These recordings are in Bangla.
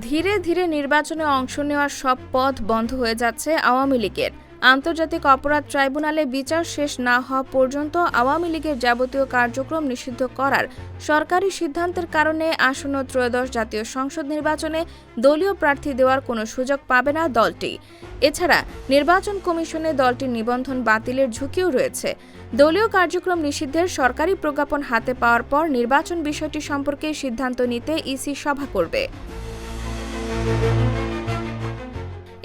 ধীরে ধীরে নির্বাচনে অংশ নেওয়ার সব পথ বন্ধ হয়ে যাচ্ছে আওয়ামী লীগের। আন্তর্জাতিক অপরাধ ট্রাইব্যুনালে বিচার শেষ না হওয়া পর্যন্ত আওয়ামী লীগের যাবতীয় কার্যক্রম নিষিদ্ধ করার সরকারি সিদ্ধান্তের কারণে আসন্ন ত্রয়োদশ জাতীয় সংসদ নির্বাচনে দলীয় প্রার্থী দেওয়ার কোনো সুযোগ পাবে না দলটি। এছাড়া নির্বাচন কমিশনে দলটির নিবন্ধন বাতিলের ঝুঁকিও রয়েছে। দলীয় কার্যক্রম নিষিদ্ধের সরকারি প্রজ্ঞাপন হাতে পাওয়ার পর নির্বাচন বিষয়টি সম্পর্কে সিদ্ধান্ত নিতে ইসি সভা করবে। Thank you.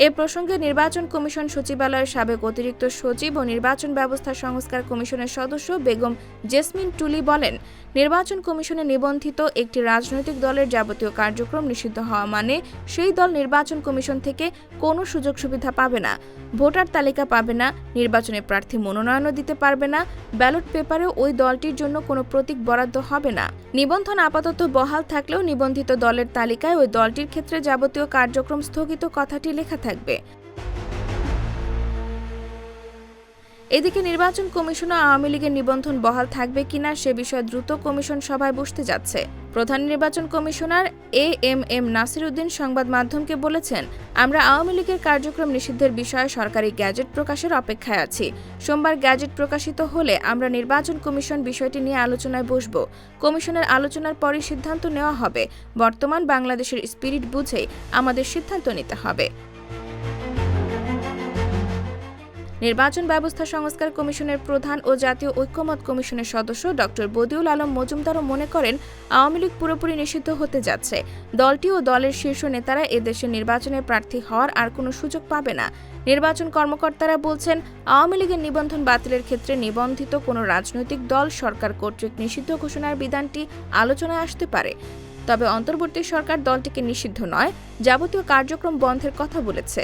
এ প্রসঙ্গে নির্বাচন কমিশন সচিবালয়ের সাবেক অতিরিক্ত সচিব ও নির্বাচন ব্যবস্থা সংস্কার কমিশনের সদস্য বেগম জেসমিন টুলি বলেন, নির্বাচন কমিশনে নিবন্ধিত একটি রাজনৈতিক দলের যাবতীয় কার্যক্রম নিষিদ্ধ হওয়া মানে সেই দল নির্বাচন কমিশন থেকে কোনো সুযোগ সুবিধা পাবে না, ভোটার তালিকা পাবে না, নির্বাচনে প্রার্থী মনোনয়নও দিতে পারবে না, ব্যালট পেপারে ওই দলটির জন্য কোনো প্রতীক বরাদ্দ হবে না। নিবন্ধন আপাতত বহাল থাকলেও নিবন্ধিত দলের তালিকায় ওই দলটির ক্ষেত্রে যাবতীয় কার্যক্রম স্থগিত কথাটি লেখা থাকবে। এদিকে নির্বাচন কমিশন আওয়ামী লীগের নিবন্ধন বহাল থাকবে কিনা সে বিষয়ে দ্রুত কমিশন সভায় বসতে যাচ্ছে। প্রধান নির্বাচন commissioner A M M Nasir Uddin সংবাদ মাধ্যমকে বলেছেন, আমরা আওয়ামী লীগের কার্যক্রম নিষিদ্ধের বিষয়ে সরকারি গ্যাজেট প্রকাশের অপেক্ষায় আছি। সোমবার গ্যাজেট প্রকাশিত হলে আমরা নির্বাচন কমিশন বিষয়টি নিয়ে আলোচনায় বসব। কমিশনের আলোচনার পরই সিদ্ধান্ত নেওয়া হবে। বর্তমান বাংলাদেশের স্পিরিট বুঝেই আমাদের সিদ্ধান্ত নিতে হবে। নির্বাচন ব্যবস্থা সংস্কার কমিশনের প্রধান ও জাতীয় ঐক্যমত কমিশনের সদস্য ডক্টর বদিউল আলম মজুমদারও মনে করেন, আওয়ামী লীগ পুরোপুরি নিষিদ্ধ হতে যাচ্ছে। দলটি ও দলের শীর্ষ নেতারা এদেশে নির্বাচনে প্রার্থী হওয়ার আর কোনো সুযোগ পাবে না। নির্বাচন কর্মকর্তারা বলছেন, আওয়ামী লীগের নিবন্ধন বাতিলের ক্ষেত্রে নিবন্ধিত কোনো রাজনৈতিক দল সরকার কর্তৃক নিষিদ্ধ ঘোষণার বিধানটি আলোচনায় আসতে পারে। তবে অন্তর্বর্তী সরকার দলটিকে নিষিদ্ধ নয়, যাবতীয় কার্যক্রম বন্ধের কথা বলেছে।